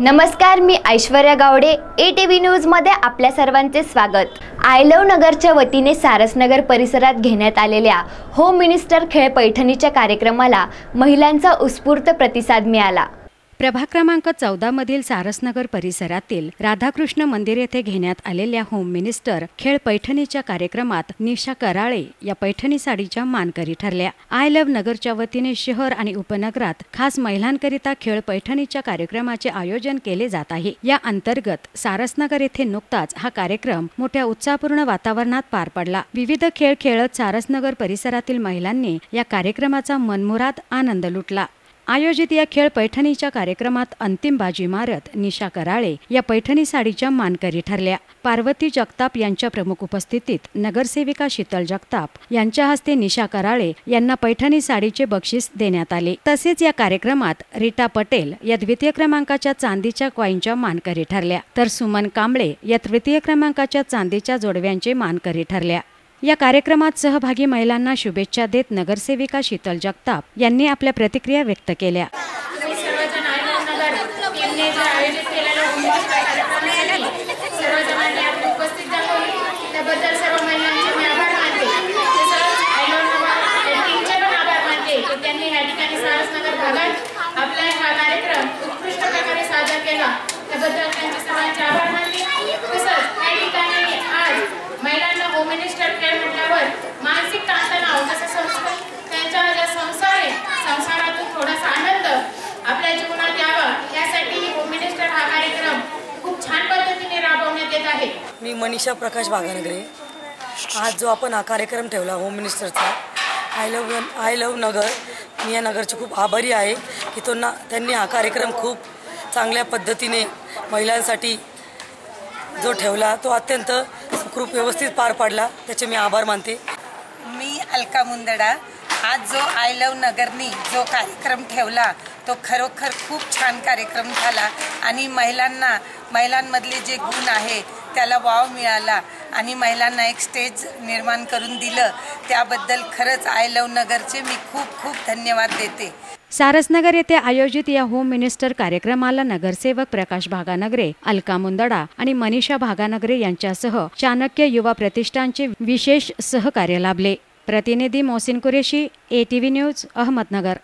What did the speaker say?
नमस्कार मी Aishwarya Gawade A T V न्यूजमध्ये आपल्या सर्वांचे स्वागत. आय लव नगरच्या वतीने सारसनगर परिसरात घेण्यात आलेल्या होम मिनिस्टर खेळ पैठणीच्या कार्यक्रमाला महिलांचा उत्स्फूर्त प्रतिसाद मिळाला. प्रभाग क्रमांक चौदा मधील सारसनगर परिसरातील राधाकृष्ण मंदिर येथे घेण्यात आलेल्या होम मिनिस्टर खेळ पैठणीच्या कार्यक्रमात निशा कराळे या पैठणी साडीच्या मानकरी ठरल्या. आय लव्ह नगरच्या वतीने शहर आणि उपनगरात खास महिलांकरिता खेळ पैठणीच्या कार्यक्रमाचे आयोजन केले जात आहे. या अंतर्गत सारसनगर येथे नुकताच हा कार्यक्रम मोठ्या उत्साहपूर्ण वातावरणात पार पडला. विविध खेळ खेळत सारसनगर परिसरातील महिलांनी या कार्यक्रमाचा मनमुराद आनंद लुटला. आयोजित या खेळ पैठणीच्या कार्यक्रमात अंतिम बाजी मारत निशा कराळे या पैठणी साडीच्या मानकरी ठरल्या. पार्वती जगताप यांच्या प्रमुख उपस्थितीत नगरसेविका शीतल जगताप यांच्या हस्ते निशा कराळे यांना पैठणी साडीचे बक्षीस देण्यात आले. तसेच या कार्यक्रमात रीटा पटेल या द्वितीय क्रमांकाच्या चांदीच्या कॉईनच्या मानकरी ठरल्या. तर सुमन कांबळे या तृतीय क्रमांकाच्या चांदीच्या जोडव्यांचे मानकरी ठरल्या. या कार्यक्रमात सहभागी महिलांना शुभेच्छा देत नगरसेविका शीतल जगताप यांनी आपल्या प्रतिक्रिया व्यक्त केल्या. आपला हा कार्यक्रम उत्कृष्ट प्रकारे सादर केला. त्याबद्दल त्यांचे सर्वांचे आभार मानले तसंच या ठिकाणी आज महिलांना होम मिनिस्टर म्हटल्यावर मानसिक ताणतणाव जसं संस्कार त्यांच्या ज्या संसार आहे संसारातून थोडासा आनंद आपल्या जीवनात यावा यासाठी होम मिनिस्टर हा कार्यक्रम खूप छान पद्धतीने राबवण्यात येत आहे. मी मनीषा प्रकाश बागानगरे आज जो आपण हा कार्यक्रम ठेवला home मिनिस्टरचा I love I love Nagar. मी या नगरचे खूप आभारी आहे की तो ना त्यांनी हा कार्यक्रम खूप चांगल्या पद्धतीने महिलांसाठी जो ठेवला तो अत्यंत सुखरूप व्यवस्थित पार पाडला त्याचे मी आभार मानते. मी अलका मुंदडा आज जो आय लव नगरनी जो कार्यक्रम ठेवला तो खरोखर खूप छान कार्यक्रम झाला आणि महिलांना महिलांमधले जे गुण आहे त्याला वाव मिळाला आणि महिलांना एक स्टेज निर्माण करून दिलं. त्याबद्दल खरंच आय लव नगरचे मी खूप खूप धन्यवाद देते. सारसनगर येथे आयोजित या होम मिनिस्टर कार्यक्रमाला नगरसेवक प्रकाश भागानगरे अलका मुंदडा आणि मनीषा भागानगरे यांच्यासह चाणक्य युवा प्रतिष्ठानचे विशेष सहकार्य लाभले. प्रतिनिधी Mohsin Qureshi A T V news Ahmednagar.